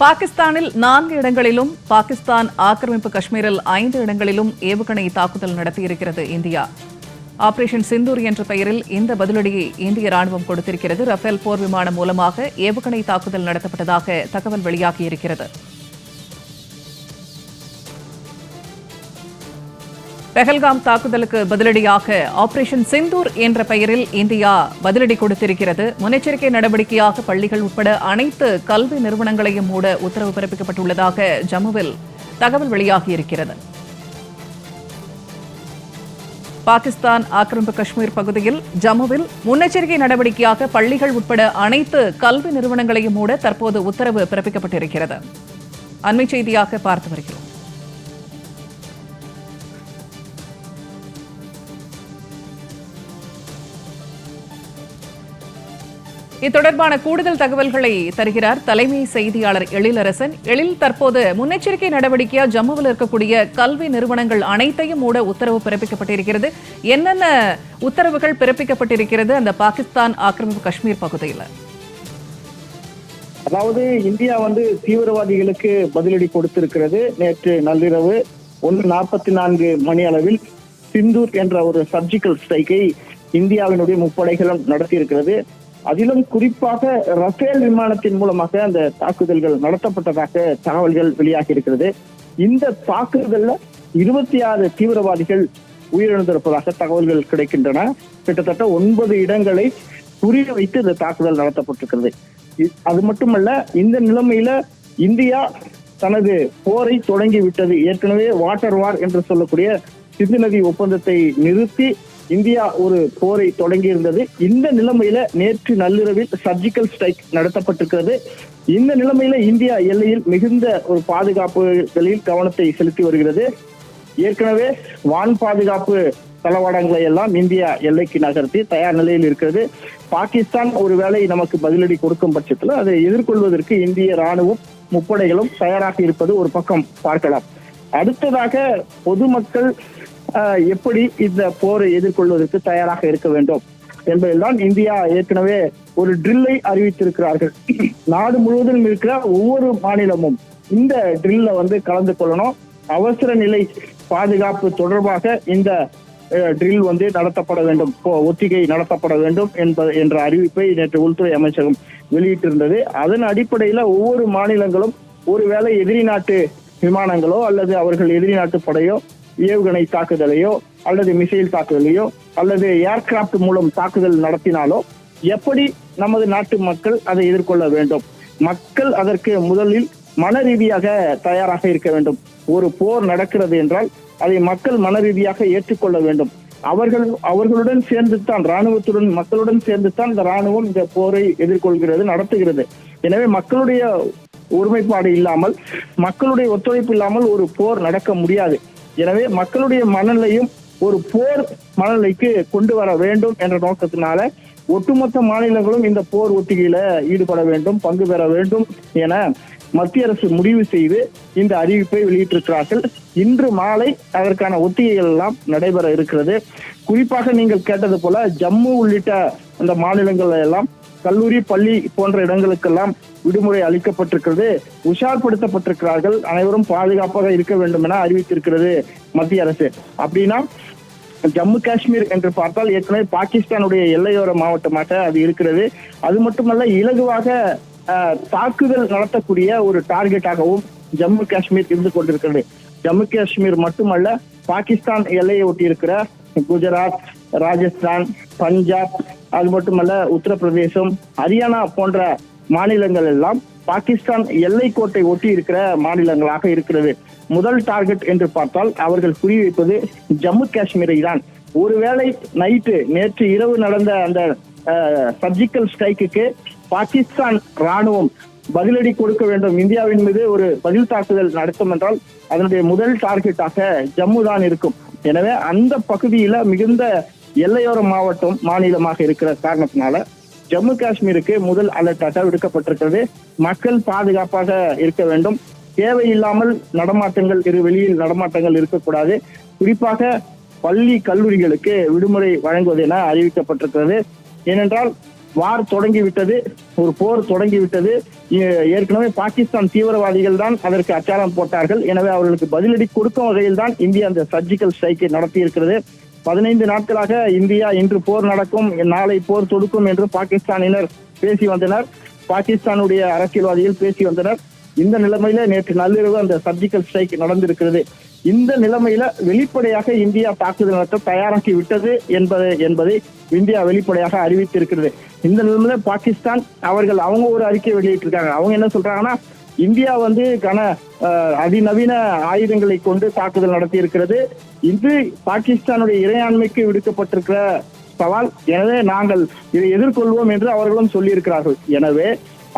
பாகிஸ்தானில் நான்கு இடங்களிலும் பாகிஸ்தான் ஆக்கிரமிப்பு காஷ்மீரில் ஐந்து இடங்களிலும் ஏவுகணை தாக்குதல் நடத்தியிருக்கிறது இந்தியா. ஆபரேஷன் சிந்தூர் என்ற பெயரில் இந்த பதிலடியை இந்திய ராணுவம் கொடுத்திருக்கிறது. ரஃபேல் போர் விமானம் மூலமாக ஏவுகணை தாக்குதல் நடத்தப்பட்டதாக தகவல் வெளியாகியிருக்கிறது. பெஹல்காம் தாக்குதலுக்கு பதிலடியாக ஆபரேஷன் சிந்தூர் என்ற பெயரில் இந்தியா பதிலடி கொடுத்திருக்கிறது. முன்னெச்சரிக்கை நடவடிக்கையாக பள்ளிகள் உட்பட அனைத்து கல்வி நிறுவனங்களையும் மூட உத்தரவு பிறப்பிக்கப்பட்டுள்ளதாக ஜம்முவில் தகவல் வெளியாகியிருக்கிறது. பாகிஸ்தான் ஆக்கிரமிப்பு காஷ்மீர் பகுதியில் ஜம்முவில் முன்னெச்சரிக்கை நடவடிக்கையாக பள்ளிகள் உட்பட அனைத்து கல்வி நிறுவனங்களையும் மூட தற்போது உத்தரவு பிறப்பிக்கப்பட்டிருக்கிறது. அண்மை செய்தியாக பார்த்து வருகிறோம். இத்தொடர்பான கூடுதல் தகவல்களை தருகிறார் தலைமை செய்தியாளர் எழிலரசன். எழில் தற்போது முன்னெச்சரிக்கை நடவடிக்கையா ஜம்முவில் இருக்கக்கூடிய கல்வி நிறுவனங்கள் அனைத்தையும் மூட உத்தரவு பிறப்பிக்கப்பட்டிருக்கிறது. என்னென்ன உத்தரவுகள் பிறப்பிக்கப்பட்டிருக்கிறது அந்த பாகிஸ்தான் ஆக்கிரமிப்பு காஷ்மீர் பகுதியில்? அதாவது இந்தியா வந்து தீவிரவாதிகளுக்கு பதிலடி கொடுத்திருக்கிறது. நேற்று நள்ளிரவு ஒன்று நாற்பத்தி நான்கு மணி அளவில் சிந்தூர் என்ற ஒரு சர்ஜிக்கல் ஸ்ட்ரைக்கை இந்தியாவினுடைய முப்படைகளும் நடத்தியிருக்கிறது. அதிலும் குறிப்பாக ரஃபேல் விமானத்தின் மூலமாக அந்த தாக்குதல்கள் நடத்தப்பட்டதாக தகவல்கள் வெளியாகி இருக்கிறது. இந்த தாக்குதல்ல இருபத்தி ஆறு தீவிரவாதிகள் உயிரிழந்திருப்பதாக தகவல்கள் கிடைக்கின்றன. கிட்டத்தட்ட ஒன்பது இடங்களை புரிய வைத்து இந்த தாக்குதல் நடத்தப்பட்டிருக்கிறது. அது மட்டுமல்ல இந்த நிலைமையில இந்தியா தனது போரை தொடங்கி விட்டது ஏற்கனவே வாட்டர் வார் என்று சொல்லக்கூடிய சிந்து நதி ஒப்பந்தத்தை நிறுத்தி இந்தியா ஒரு போரை தொடங்கி இருந்தது. இந்த நிலைமையில நேற்று நள்ளிரவில் சர்ஜிக்கல் ஸ்ட்ரைக் நடத்தப்பட்டிருக்கிறது. இந்த நிலைமையில இந்தியா எல்லையில் மிகுந்த ஒரு பாதுகாப்புகளில் கவனத்தை செலுத்தி வருகிறது. ஏற்கனவே வான் பாதுகாப்பு தளவாடங்களை எல்லாம் இந்தியா எல்லைக்கு நகர்த்தி தயார் நிலையில் இருக்கிறது. பாகிஸ்தான் ஒருவேளை நமக்கு பதிலடி கொடுக்கும் பட்சத்தில் அதை எதிர்கொள்வதற்கு இந்திய ராணுவம் முப்படைகளும் தயாராக இருப்பது ஒரு பக்கம் பார்க்கலாம். அடுத்ததாக பொதுமக்கள் எப்படி இந்த போரை எதிர்கொள்வதற்கு தயாராக இருக்க வேண்டும் என்பதில்தான் இந்தியா ஏற்கனவே ஒரு ட்ரில்லை அறிவித்திருக்கிறார்கள். நாடு முழுவதும் இருக்கிற ஒவ்வொரு மாநிலமும் இந்த ட்ரில்ல வந்து கலந்து கொள்ளணும். அவசர நிலை பாதுகாப்பு தொடர்பாக இந்த ட்ரில் வந்து நடத்தப்பட வேண்டும். ஒத்திகை நடத்தப்பட வேண்டும் என்பது என்ற அறிவிப்பை நேற்று உள்துறை அமைச்சகம் வெளியிட்டிருந்தது. அதன் அடிப்படையில ஒவ்வொரு மாநிலங்களும் ஒருவேளை எதிரி நாட்டு விமானங்களோ அல்லது அவர்கள் எதிரி நாட்டு படையோ ஏவுகணை தாக்குதலையோ அல்லது மிசைல் தாக்குதலையோ அல்லது ஏர்கிராப்ட் மூலம் தாக்குதல் நடத்தினாலோ எப்படி நமது நாட்டு மக்கள் அதை எதிர்கொள்ள வேண்டும்? மக்கள் அதற்கு முதலில் மன ரீதியாக தயாராக இருக்க வேண்டும். ஒரு போர் நடக்கிறது என்றால் அதை மக்கள் மன ரீதியாக ஏற்றுக்கொள்ள வேண்டும். அவர்கள் அவர்களுடன் சேர்ந்து தான் ராணுவத்துடன் மக்களுடன் சேர்ந்து தான் இந்த ராணுவம் இந்த போரை எதிர்கொள்கிறது நடத்துகிறது. எனவே மக்களுடைய ஒருமைப்பாடு இல்லாமல் மக்களுடைய ஒத்துழைப்பு இல்லாமல் ஒரு போர் நடக்க முடியாது. எனவே மக்களுடைய மனநிலையும் ஒரு போர் மனநிலைக்கு கொண்டு வர வேண்டும் என்ற நோக்கத்தினால ஒட்டுமொத்த மாநிலங்களும் இந்த போர் ஒத்திகையில ஈடுபட வேண்டும் பங்கு பெற வேண்டும் என மத்திய அரசு முடிவு செய்து இந்த அறிவிப்பை வெளியிட்டிருக்கிறார்கள். இன்று மாலை அதற்கான ஒத்திகைகள் எல்லாம் நடைபெற இருக்கிறது. குறிப்பாக நீங்கள் கேட்டது போல ஜம்மு உள்ளிட்ட அந்த மாநிலங்கள் எல்லாம் கல்லூரி பள்ளி போன்ற இடங்களுக்கெல்லாம் விடுமுறை அளிக்கப்பட்டிருக்கிறது. உஷார்படுத்தப்பட்டிருக்கிறார்கள். அனைவரும் பாதுகாப்பாக இருக்க வேண்டும் என அறிவித்திருக்கிறது மத்திய அரசு. அப்படின்னா ஜம்மு காஷ்மீர் என்று பார்த்தால் ஏற்கனவே பாகிஸ்தானுடைய எல்லையோர மாவட்டமாக அது இருக்கிறது. அது மட்டுமல்ல இலகுவாக தாக்குதல் நடத்தக்கூடிய ஒரு டார்கெட்டாகவும் ஜம்மு காஷ்மீர் இருந்து கொண்டிருக்கிறது. ஜம்மு காஷ்மீர் மட்டுமல்ல பாகிஸ்தான் எல்லையை ஒட்டி இருக்கிற குஜராத் ராஜஸ்தான் பஞ்சாப் அது மட்டுமல்ல உத்தரப்பிரதேசம் ஹரியானா போன்ற மாநிலங்கள் எல்லாம் பாகிஸ்தான் எல்லை கோட்டை ஒட்டி இருக்கிற மாநிலங்களாக இருக்கிறது. முதல் டார்கெட் என்று பார்த்தால் அவர்கள் குறிவைப்பது ஜம்மு காஷ்மீரை தான். ஒருவேளை நைட்டு நேற்று இரவு நடந்த அந்த சர்ஜிக்கல் ஸ்ட்ரைக்கு பாகிஸ்தான் ராணுவம் பதிலடி கொடுக்க வேண்டும். இந்தியாவின் மீது ஒரு பதில் தாக்குதல் நடத்தும் என்றால் அதனுடைய முதல் டார்கெட்டாக ஜம்மு தான் இருக்கும். எனவே அந்த பகுதியில மிகுந்த எல்லையோர மாவட்டம் மாநிலமாக இருக்கிற காரணத்தினால ஜம்மு காஷ்மீருக்கு முதல் அலர்ட்டாக விடுக்கப்பட்டிருக்கிறது. மக்கள் பாதுகாப்பாக இருக்க வேண்டும். தேவையில்லாமல் நடமாட்டங்கள் இரு வெளியில் நடமாட்டங்கள் இருக்கக்கூடாது. குறிப்பாக பள்ளி கல்லூரிகளுக்கு விடுமுறை வழங்குவது என அறிவிக்கப்பட்டிருக்கிறது. ஏனென்றால் வார் தொடங்கிவிட்டது ஒரு போர் தொடங்கிவிட்டது. ஏற்கனவே பாகிஸ்தான் தீவிரவாதிகள் தான் அதற்கு அச்சாரம் போட்டார்கள். எனவே அவர்களுக்கு பதிலடி கொடுக்கும் வகையில் தான் இந்தியா அந்த சர்ஜிக்கல் ஸ்ட்ரைக்கை நடத்தி இருக்கிறது பதினைந்து நாட்களாக இந்தியா இன்று போர் நடக்கும் நாளை போர் தொடுக்கும் என்று பாகிஸ்தானினர் பேசி வந்தனர். பாகிஸ்தானுடைய அரசியல்வாதிகள் பேசி வந்தனர். இந்த நிலைமையில நேற்று நள்ளிரவு அந்த சர்ஜிக்கல் ஸ்ட்ரைக் நடந்திருக்கிறது. இந்த நிலைமையில வெளிப்படையாக இந்தியா தாக்குதல் நடத்த தயாராகி விட்டது என்பதை என்பதை இந்தியா வெளிப்படையாக அறிவித்திருக்கிறது. இந்த நிலைமையில பாகிஸ்தான் அவர்கள் அவங்க ஒரு அறிக்கை வெளியிட்டிருக்காங்க. அவங்க என்ன சொல்றாங்கன்னா இந்தியா வந்து கன அதிநவீன ஆயுதங்களை கொண்டு தாக்குதல் நடத்தி இருக்கிறது இது பாகிஸ்தானுடைய இறையாண்மைக்கு விடுக்கப்பட்டிருக்கிற சவால் எனவே நாங்கள் இதை எதிர்கொள்வோம் என்று அவர்களும் சொல்லியிருக்கிறார்கள். எனவே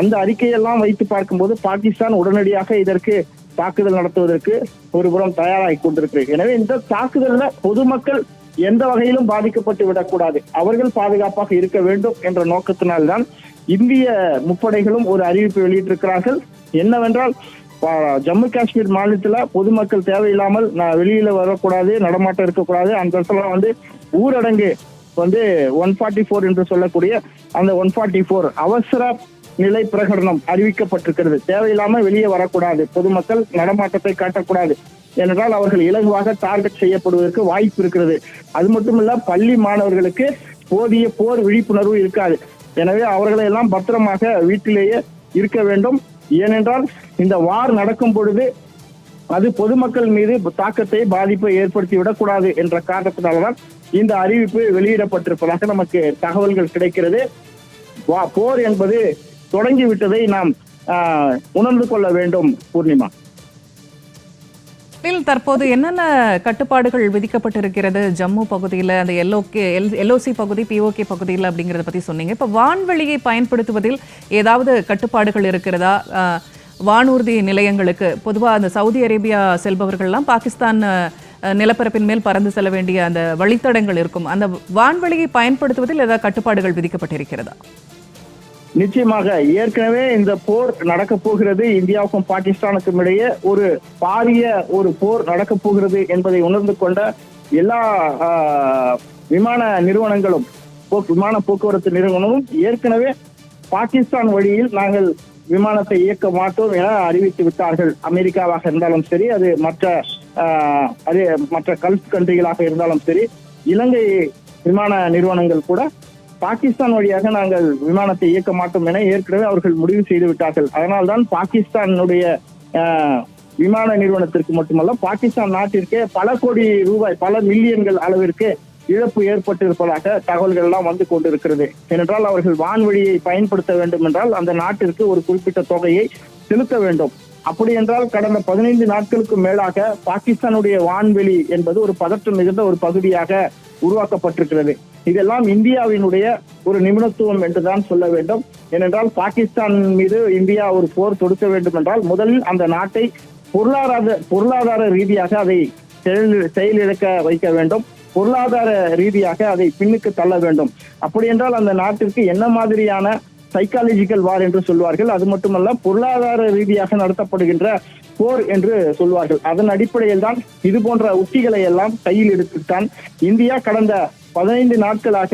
அந்த அறிக்கையெல்லாம் வைத்து பார்க்கும்போது பாகிஸ்தான் உடனடியாக இதற்கு தாக்குதல் நடத்துவதற்கு ஒருபுறம் தயாராகி கொண்டிருக்கிறது. எனவே இந்த தாக்குதல்ல பொதுமக்கள் எந்த வகையிலும் பாதிக்கப்பட்டு விடக்கூடாது. அவர்கள் பாதுகாப்பாக இருக்க வேண்டும் என்ற நோக்கத்தினால்தான் இந்திய முப்படைகளும் ஒரு அறிவிப்பு வெளியிட்டிருக்கிறார்கள். என்னவென்றால் ஜம்மு காஷ்மீர் மாநிலத்துல பொதுமக்கள் தேவையில்லாமல் நான் வெளியில வரக்கூடாது நடமாட்டம் இருக்கக்கூடாது. அந்த இடத்துல வந்து ஊரடங்கு வந்து ஒன் ஃபார்ட்டி ஃபோர் என்று சொல்லக்கூடிய அந்த ஒன் ஃபார்ட்டி ஃபோர் அவசர நிலை பிரகடனம் அறிவிக்கப்பட்டிருக்கிறது. தேவையில்லாம வெளியே வரக்கூடாது. பொதுமக்கள் நடமாட்டத்தை காட்டக்கூடாது. ஏனென்றால் அவர்கள் இலகுவாக டார்கெட் செய்யப்படுவதற்கு வாய்ப்பு இருக்கிறது. அது மட்டுமல்ல பள்ளி மாணவர்களுக்கு போதிய போர் விழிப்புணர்வு இருக்காது. எனவே அவர்களை எல்லாம் பத்திரமாக வீட்டிலேயே இருக்க வேண்டும். ஏனென்றால் இந்த வார் நடக்கும் பொழுது அது பொதுமக்கள் மீது தாக்கத்தை பாதிப்பை ஏற்படுத்தி விடக்கூடாது என்ற காரணத்தினால்தான் இந்த அறிவிப்பு வெளியிடப்பட்டிருப்பதாக நமக்கு தகவல்கள் கிடைக்கிறது. வா- போர் என்பது தொடங்கி விட்டதை நாம் உணர்ந்து கொள்ள வேண்டும் பூர்ணிமா. இதில் தற்போது என்னென்ன கட்டுப்பாடுகள் விதிக்கப்பட்டிருக்கிறது? ஜம்மு பகுதியில் அந்த எல்ஓகே எல் எல்ஓசி பகுதி பிஓகே பகுதியில் அப்படிங்கிறத பற்றி சொன்னீங்க. இப்போ வான்வெளியை பயன்படுத்துவதில் ஏதாவது கட்டுப்பாடுகள் இருக்கிறதா? வானூர்தி நிலையங்களுக்கு பொதுவாக அந்த சவுதி அரேபியா செல்பவர்கள்லாம் பாகிஸ்தான் நிலப்பரப்பின் மேல் பறந்து செல்ல வேண்டிய அந்த வழித்தடங்கள் இருக்கும். அந்த வான்வெளியை பயன்படுத்துவதில் ஏதாவது கட்டுப்பாடுகள் விதிக்கப்பட்டிருக்கிறதா? நிச்சயமாக ஏற்கனவே இந்த போர் நடக்க போகிறது இந்தியாவுக்கும் பாகிஸ்தானுக்கும் இடையே ஒரு பாரிய ஒரு போர் நடக்க போகிறது என்பதை உணர்ந்து கொண்ட எல்லா விமான நிறுவனங்களும் விமான போக்குவரத்து நிறுவனமும் ஏற்கனவே பாகிஸ்தான் வழியில் நாங்கள் விமானத்தை இயக்க மாட்டோம் என அறிவித்து விட்டார்கள். அமெரிக்காவாக இருந்தாலும் சரி அது மற்ற அது மற்ற கல்ஃப் கண்ட்ரிகளாக இருந்தாலும் சரி இலங்கை விமான நிறுவனங்கள் கூட பாகிஸ்தான் வழியாக நாங்கள் விமானத்தை இயக்க மாட்டோம் என ஏற்கனவே அவர்கள் முடிவு செய்து விட்டார்கள். அதனால்தான் பாகிஸ்தானுடைய விமான நிறுவனத்திற்கு மட்டுமல்ல பாகிஸ்தான் நாட்டிற்கே பல கோடி ரூபாய் பல மில்லியன்கள் அளவிற்கு இழப்பு ஏற்பட்டிருப்பதாக தகவல்கள் எல்லாம் வந்து கொண்டிருக்கிறது. ஏனென்றால் அவர்கள் வான்வழியை பயன்படுத்த வேண்டும் என்றால் அந்த நாட்டிற்கு ஒரு குறிப்பிட்ட தொகையை செலுத்த வேண்டும். அப்படி என்றால் கடந்த பதினைந்து நாட்களுக்கு மேலாக பாகிஸ்தானுடைய வான்வெளி என்பது ஒரு பதற்றம் மிகுந்த ஒரு பகுதியாக உருவாக்கப்பட்டிருக்கிறது. இதெல்லாம் இந்தியாவினுடைய ஒரு நிபுணத்துவம் என்றுதான் சொல்ல வேண்டும். ஏனென்றால் பாகிஸ்தான் மீது இந்தியா ஒரு போர் தொடுக்க வேண்டும் என்றால் முதலில் அந்த நாட்டை பொருளாதார பொருளாதார ரீதியாக அதை செயலிழக்க வைக்க வேண்டும். பொருளாதார ரீதியாக அதை பின்னுக்கு தள்ள வேண்டும். அப்படி என்றால் அந்த நாட்டிற்கு என்ன மாதிரியான சைக்காலஜிக்கல் வார் என்று சொல்வார்கள்? அது மட்டுமல்ல பொருளாதார ரீதியாக நடத்தப்படுகின்ற போர் என்று சொல்வார்கள். அதன் அடிப்படையில் தான் இது போன்ற உத்திகளை எல்லாம் கையில் எடுத்துத்தான் இந்தியா கடந்த பதினைந்து நாட்களாக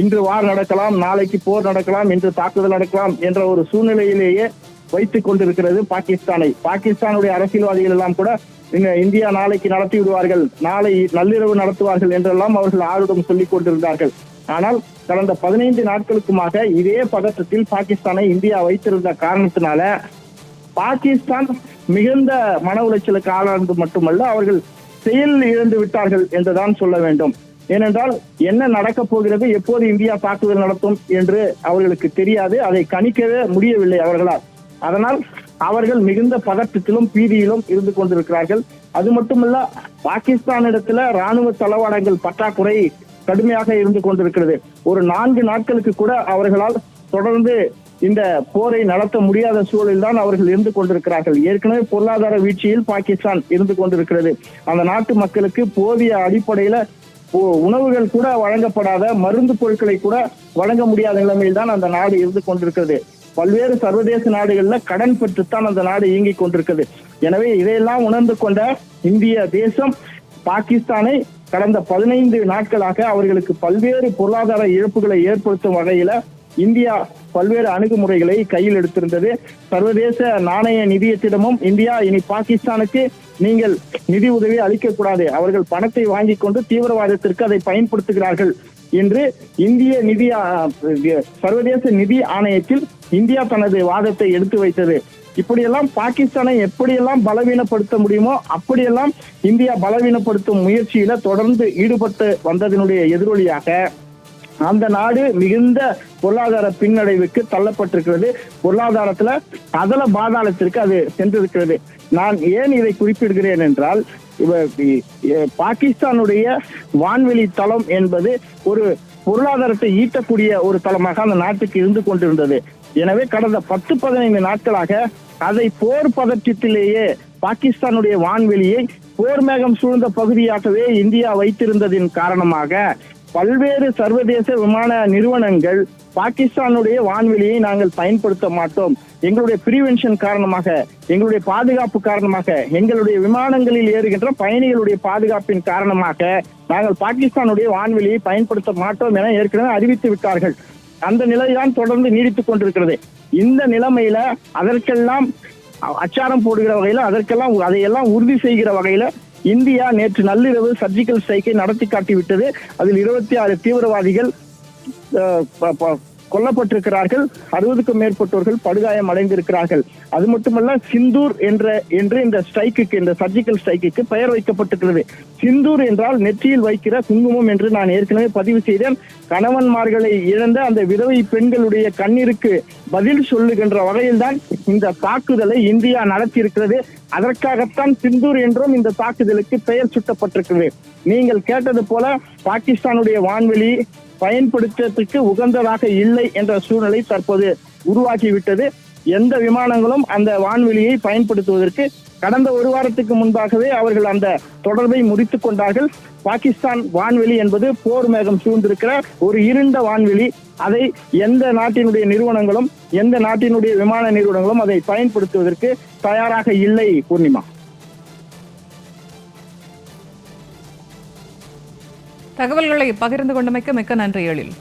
இன்று வார் நடக்கலாம் நாளைக்கு போர் நடக்கலாம் இன்று தாக்குதல் நடக்கலாம் என்ற ஒரு சூழ்நிலையிலேயே வைத்துக் கொண்டிருக்கிறது பாகிஸ்தானை. பாகிஸ்தானுடைய அரசியல்வாதிகள் எல்லாம் கூட இந்தியா நாளைக்கு நடத்தி விடுவார்கள் நாளை நள்ளிரவு நடத்துவார்கள் என்றெல்லாம் அவர்கள் ஆர்வம் சொல்லிக் கொண்டிருந்தார்கள். ஆனால் கடந்த பதினைந்து நாட்களுக்குமாக இதே பதற்றத்தில் பாகிஸ்தானை இந்தியா வைத்திருந்த காரணத்தினால பாகிஸ்தான் மிகுந்த மன உளைச்சலுக்கு ஆளானது மட்டுமல்ல அவர்கள் செயல் இழந்து விட்டார்கள் என்றுதான் சொல்ல வேண்டும். ஏனென்றால் என்ன நடக்கப் போகிறது எப்போது இந்தியா தாக்குதல் நடத்தும் என்று அவர்களுக்கு தெரியாது அதை கணிக்கவே முடியவில்லை அவர்களால். அதனால் அவர்கள் மிகுந்த பதற்றத்திலும் பீதியிலும் இருந்து கொண்டிருக்கிறார்கள். அது மட்டுமல்ல பாகிஸ்தானிடத்துல ராணுவ தளவாடங்கள் பற்றாக்குறை கடுமையாக இருந்து கொண்டிருக்கிறது. ஒரு நான்கு நாட்களுக்கு கூட அவர்களால் தொடர்ந்து இந்த போரை நடத்த முடியாத சூழலில் தான் அவர்கள் இருந்து கொண்டிருக்கிறார்கள். ஏற்கனவே பொருளாதார வீழ்ச்சியில் பாகிஸ்தான் இருந்து கொண்டிருக்கிறது. அந்த நாட்டு மக்களுக்கு போதிய அடிப்படையில உணவுகள் கூட வழங்கப்படாத மருந்து பொருட்களை கூட வழங்க முடியாத நிலைமையில் தான் அந்த நாடு இருந்து கொண்டிருக்கிறது. பல்வேறு சர்வதேச நாடுகள்ல கடன் பெற்றுத்தான் அந்த நாடு இயங்கிக் கொண்டிருக்கிறது. எனவே இதையெல்லாம் உணர்ந்து கொண்ட இந்திய தேசம் பாகிஸ்தானை கடந்த பதினைந்து நாட்களாக அவர்களுக்கு பல்வேறு பொருளாதார இழப்புகளை ஏற்படுத்தும் வகையில இந்தியா பல்வேறு அணுகுமுறைகளை கையில் எடுத்திருந்தது. சர்வதேச நாணய நிதியத்திடமும் இந்தியா இனி பாகிஸ்தானுக்கு நீங்கள் நிதி உதவி அளிக்கக்கூடாது. அவர்கள் பணத்தை வாங்கி கொண்டு தீவிரவாதத்திற்கு அதை பயன்படுத்துகிறார்கள் என்று இந்திய நிதி சர்வதேச நிதி ஆணையத்தில் இந்தியா தனது வாதத்தை எடுத்து வைத்தது. இப்படியெல்லாம் பாகிஸ்தானை எப்படியெல்லாம் பலவீனப்படுத்த முடியுமோ அப்படியெல்லாம் இந்தியா பலவீனப்படுத்தும் முயற்சியில தொடர்ந்து ஈடுபட்டு வந்ததனுடைய எதிரொலியாக அந்த நாடு மிகுந்த பொருளாதார பின்னடைவுக்கு தள்ளப்பட்டிருக்கிறது. பொருளாதாரத்துல அதல பாதாளத்திற்கு அது சென்றிருக்கிறது. நான் ஏன் இதை குறிப்பிடுகிறேன் என்றால் பாகிஸ்தானுடைய வான்வெளி தளம் என்பது ஒரு பொருளாதாரத்தை ஈட்டக்கூடிய ஒரு தளமாக அந்த நாட்டுக்கு இருந்து கொண்டிருந்தது. எனவே கடந்த பத்து பதினைந்து நாட்களாக அதை போர் பதற்றத்திலேயே பாகிஸ்தானுடைய வான்வெளியை போர் மேகம் சூழ்ந்த பகுதியாகவே இந்தியா வைத்திருந்ததின் காரணமாக பல்வேறு சர்வதேச விமான நிறுவனங்கள் பாகிஸ்தானுடைய வான்வெளியை நாங்கள் பயன்படுத்த மாட்டோம். எங்களுடைய பிரிவென்ஷன் காரணமாக எங்களுடைய பாதுகாப்பு காரணமாக எங்களுடைய விமானங்களில் ஏறுகின்ற பயணிகளுடைய பாதுகாப்பின் காரணமாக நாங்கள் பாகிஸ்தானுடைய வான்வெளியை பயன்படுத்த மாட்டோம் என ஏற்கனவே அறிவித்து விட்டார்கள். அந்த நிலைதான் தொடர்ந்து நீடித்துக் கொண்டிருக்கிறது. இந்த நிலைமையில அதற்கெல்லாம் அச்சாரம் போடுகிற வகையில அதற்கெல்லாம் அதையெல்லாம் உறுதி செய்கிற வகையில இந்தியா நேற்று நள்ளிரவு சர்ஜிக்கல் ஸ்ட்ரைக்கை நடத்தி காட்டிவிட்டது. அதில் இருபத்தி ஆறு தீவிரவாதிகள் அஹ், கொல்லப்பட்டிருக்கிறார்கள். அறுபதுக்கும் மேற்பட்டோர்கள் படுகாயம் அடைந்திருக்கிறார்கள் அது மட்டுமல்ல சிந்தூர் என்ற என்று இந்த ஸ்ட்ரைக்குக்கு இந்த சர்ஜிக்கல் ஸ்ட்ரைக்குக்கு பெயர் வைக்கப்பட்டிருக்கிறது. சிந்தூர் என்றால் நெற்றியில் வைக்கிற குங்குமம் என்று நான் ஏற்கனவே பதிவு செய்தேன். கணவன்மார்களை இழந்த அந்த விதவை பெண்களுடைய கண்ணீருக்கு பதில் சொல்லுகின்ற வகையில்தான் இந்த தாக்குதலை இந்தியா நடத்தியிருக்கிறது. அதற்காகத்தான் சிந்தூர் என்றும் இந்த தாக்குதலுக்கு பெயர் சுட்டப்பட்டிருக்கிறது. நீங்கள் கேட்டது போல பாகிஸ்தானுடைய வான்வெளி பயன்படுத்துவதற்கு உகந்ததாக இல்லை என்ற சூழ்நிலை தற்போது உருவாக்கிவிட்டது எந்த விமானங்களும் அந்த வான்வெளியை பயன்படுத்துவதற்கு கடந்த ஒரு வாரத்துக்கு முன்பாகவே அவர்கள் அந்த தொடர்பை முறித்துக் கொண்டார்கள். பாகிஸ்தான் வான்வெளி என்பது போர் மேகம் சூழ்ந்திருக்கிற ஒரு இருண்ட வான்வெளி. அதை எந்த நாட்டினுடைய நிறுவனங்களும் எந்த நாட்டினுடைய விமான நிறுவனங்களும் அதை பயன்படுத்துவதற்கு தயாராக இல்லை பூர்ணிமா. தகவல்களை பகிர்ந்து கொண்டமைக்கு மிக்க நன்றி எழில்.